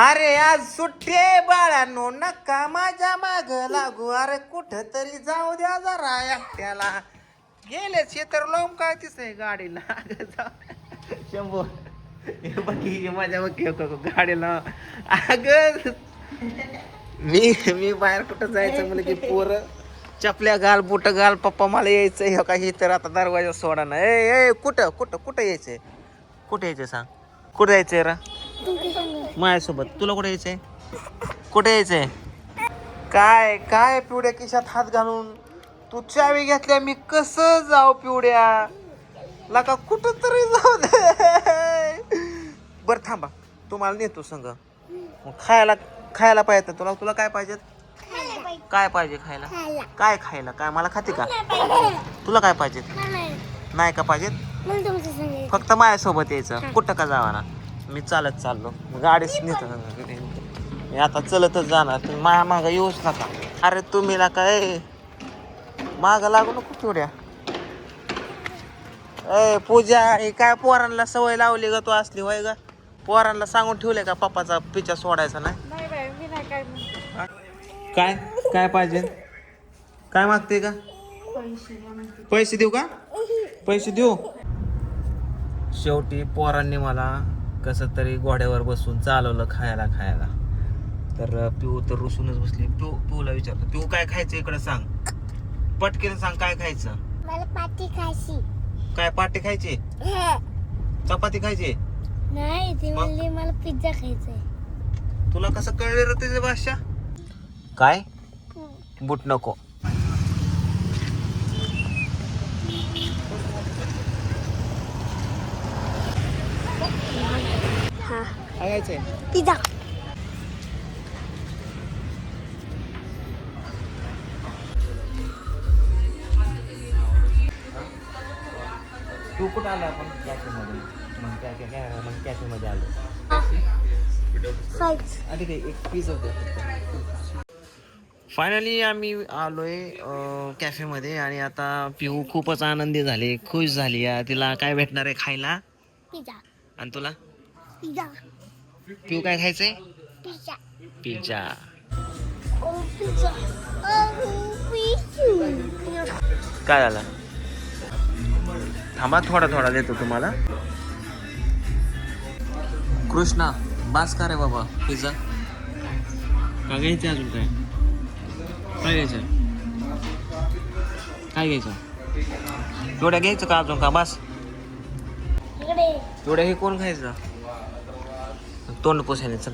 अरे आज सुट्टी आहे बाळांनो. नका माझ्या माग लागू. अरे कुठ तरी जाऊ द्या जरा एकट्याला. गेले तर लोम काय आहे गाडीला. अगं जाऊ. शंभू हे बाकी माझ्या बघ गाडीला. अग मी मी बाहेर कुठं जायचं म्हणलं की पोर चपल्या घाल बुट घाल पप्पा मला यायचं हे काही तर आता दरवाजा सोडा ना. ए ए कुठं कुठं कुठं यायचंय? कुठं यायचंय सांग? कुठं यायचंय रा? माझ्यासोबत तुला कुठे यायचंय? कुठे यायचंय? काय काय पिवड्या खिशात हात घालून? तू चावी घेतल्या मी कसं जाऊ पिवड्या? लका कुठं तरी जाऊ दे. बर थांबा तुम्हाला नेतो संग. मग खायला खायला पाहिजे तुला तुला काय पाहिजे? काय पाहिजे खायला? काय खायला? काय मला खाते का? तुला काय पाहिजे? नाही. का पाहिजे? फक्त माझ्यासोबत यायचं. कुठं का जावा ना मी चालत चाललो. गाडीच नेतो मी आता चलतच जाणार. तुम्ही माझ्या मागं येऊच नका. अरे तुम्ही ना काय? माग लागू नको तेवढ्या ए पूजा हे काय पोरांना सवय लावली ग तू असली होय ग? पोरांना सांगून ठेवले का पप्पाचा पिच्चा सोडायचा नाही? काय काय? पाहिजे? काय मागते का पैसे देऊ का? पैसे देऊ? शेवटी पोरांनी मला कसं तरी घोड्यावर बसून चालवलं खायला खायला. तर पिऊ तर रुसूनच बसली. पिऊ पिऊला विचारतो. पिऊ काय खायचं इकडे सांग. पटकीने सांग काय खायचं? मला पाटी खायची. काय पाटे खायचे? चपाती खायची? नाही ती म्हणली मला पिझ्झा खायचाय. तुला कसं कळले रे त्याची भाषा? काय? बुट नको. हा. पिझ्झा. तू कुठं आला आपण? कॅफेमध्ये. मग कॅफे मग कॅफेमध्ये आलो. आणि ते एक पिझ्झा फायनली आम्ही आलोय कॅफेमध्ये आणि आता पिहू खूपच आनंदी झाली खुश झाली. तिला काय भेटणार आहे खायला? आणि तुला? पिझ्झा. पिहू काय खायचंय? पिझ्झा. पिझ्झा. काय झालं? थांबा थोडा थोडा देतो तुम्हाला. कृष्णा बास का रे बाबा पिझ्झा? का घ्यायचं अजून काय? काय घ्यायचं काय घ्यायचं एवढ्या घ्यायचं का अजून का? बस. एवढ्या हे कोण खायचं? तोंड पोसायला चल.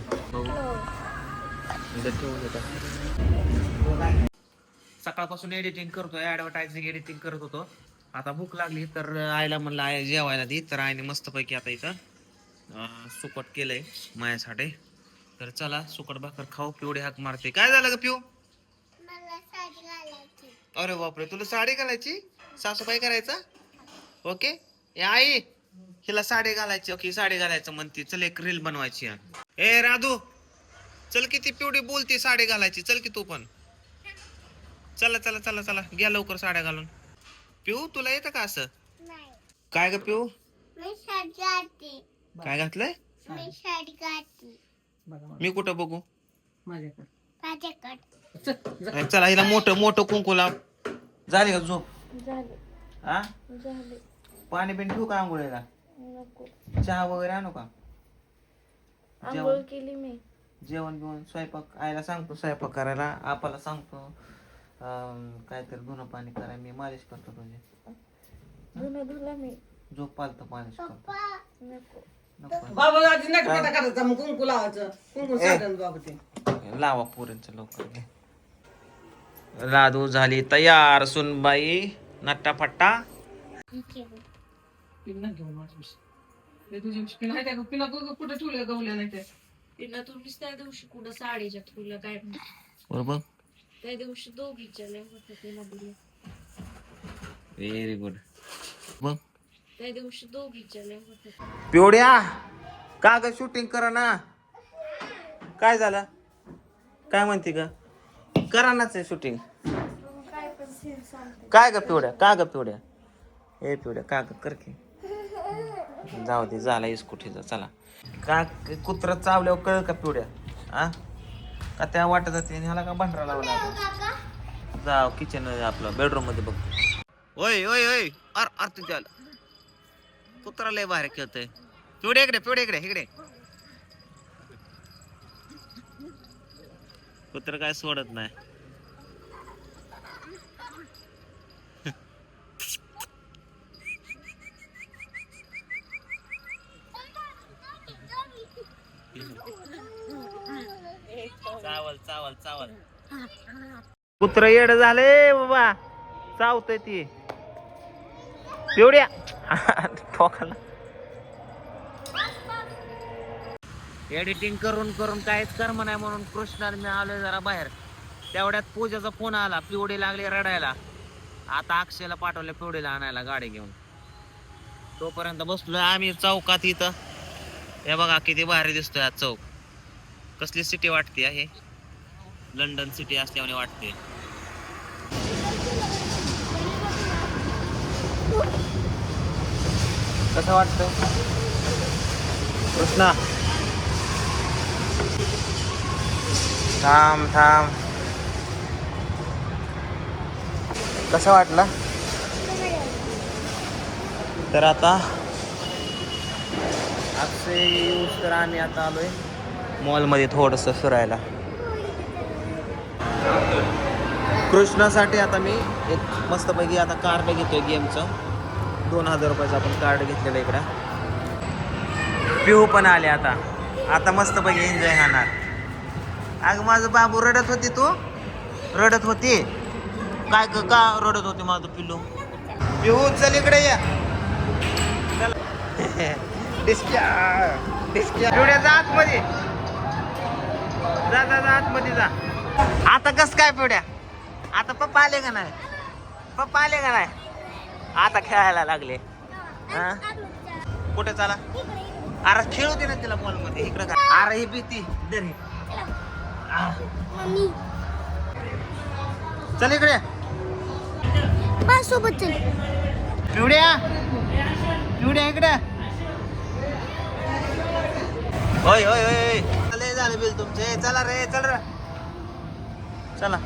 सकाळपासून एडिटिंग करतोय ऍडव्हर्टायझिंग एडिटिंग करत होतो. आता भूक लागली तर आईला म्हणलं आई जेवायला दे. तर आईने मस्तपैकी आता इथं सुकट केलंय माझ्यासाठी. तर चला सुकट भाकर खाऊ पिवडे हाक मारते. काय झालं ग पिऊ? मला साडी घालायची. अरे बापरे तुला साडी घालायची? सासूबाई करायचा? ओके? आई! हिला साडी घालायची ओके साडी घालायचं म्हणते चल एक रील बनवायची आहे. ए राधू चल की ती पिवडी बोलती साडी घालायची चल की तू पण. चला चला चला चला घ्या लवकर साड्या घालून. पिऊ तुला येतं का असं? नाही. काय ग पिऊ? काय घातलंय? मी कुठं बघू? चला हिला मोठं मोठं कुंकू लाव. झाली का झोप? झाले. हा झाले. पाणी बिन ठेवू का आंघोळीला? नको. चहा वगैरे आणू का? आंघोळ केली मी. जेवण बिवण स्वयंपाक आईला सांगतो स्वयंपाक करायला आपाला सांगतो. अं, काहीतरी धुणं पाणी करायला मी मालिश करतो तुझे. धुणं धुला मी. झोप पालतं मालिश करतो. पप्पा! नको. नको. बाबा आधी नट पटा करायचा मग कुंकू लावायचं. कुंकू ए. साधन बाबा ते. लावा पोरींचं लवकर घे. राधू झाली तयार सुनबाई नट्टा फट्टा घेऊन ते तुझी पिना आहे का पिना कुठं कुठं ठेवले गवल्या नाही ते. तिला तुम्हीच त्या दिवशी कुठं साडीच्या ठेवलं काय बरोबर. त्या दिवशी दोघीच्या लय होतं तिला दिलं व्हेरी गुड बघ. त्या दिवशी दोघीच्या लय पिवड्या का ग शूटिंग करा ना काय झालं? काय म्हणते ग? करा नाच शूटिंग काय पण सीन सांगते. काय ग पिवड्या? का ग पिवड्या? ए पिवड्या का ग? कर की. जाऊ दे झाला इस्कुटीचा चला. का कुत्रा चावल्यावर कळ का पिवड्या? आ? का त्या वाटत जाते ह्याला का भांडरा लावला आपण? जाव किचन आपलं बेडरूममध्ये बघ. ओय ओय ओय अर अर तुझ्या कुत्रा लय बाहेर खेळतोय. पिवड्या इकडे पिवड्या इकडे इकडे. कुत्र काय सोडत नाही. चावल चावल चावल. कुत्र येड झाले बाबा. चावतय ती. एवढ्या. ठोकाला. एडिटिंग करून करून काहीच कर्म नाही म्हणून कृष्णाला मी आलोय जरा बाहेर. तेवढ्यात पूजाचा फोन आला पिवडी लागली रडायला. आता अक्षयला पाठवलं पिवडीला आणायला गाडी घेऊन. तोपर्यंत बसलोय आम्ही चौकात इथं. हे बघा किती भारी दिसतोय हा चौक. कसली सिटी वाटते हे? लंडन सिटी असल्याने वाटते. कसं वाटतं कृष्णा. थांब थांब. कसं वाटलं? तर आता अक्षय यूज तर आम्ही आता आलोय मॉलमध्ये थोडंसं फिरायला. कृष्णासाठी आता मी एक मस्तपैकी आता कार्ड घेतोय गेमचं दोन हजार रुपयाचं आपण कार्ड घेतलेलं इकडं. पिहू पण आले आता. आता मस्तपैकी एन्जॉय होणार. अगं माझं बाबू रडत होती तू? रडत होती? काय का रडत होती माझं पिल्लू? पिहू चल इकडे या. चल. जा आतमध्ये. जा जा जा आतमध्ये जा. आता कस काय पिवड्या? आता पप्पा आले का नाही? पप्पा आले का नाही? आता खेळायला लागले. हा? कुठे चला? अरे खेळू दे ना तिला मॉलमध्ये. इकडे का अरे ही भीती. दर आ, चल इकडे. बस सोबत चल पिवड्या. पिवड्या इकडे. होय होय होय. लय झालं बिल तुमचे. चला रे चल रे. चला.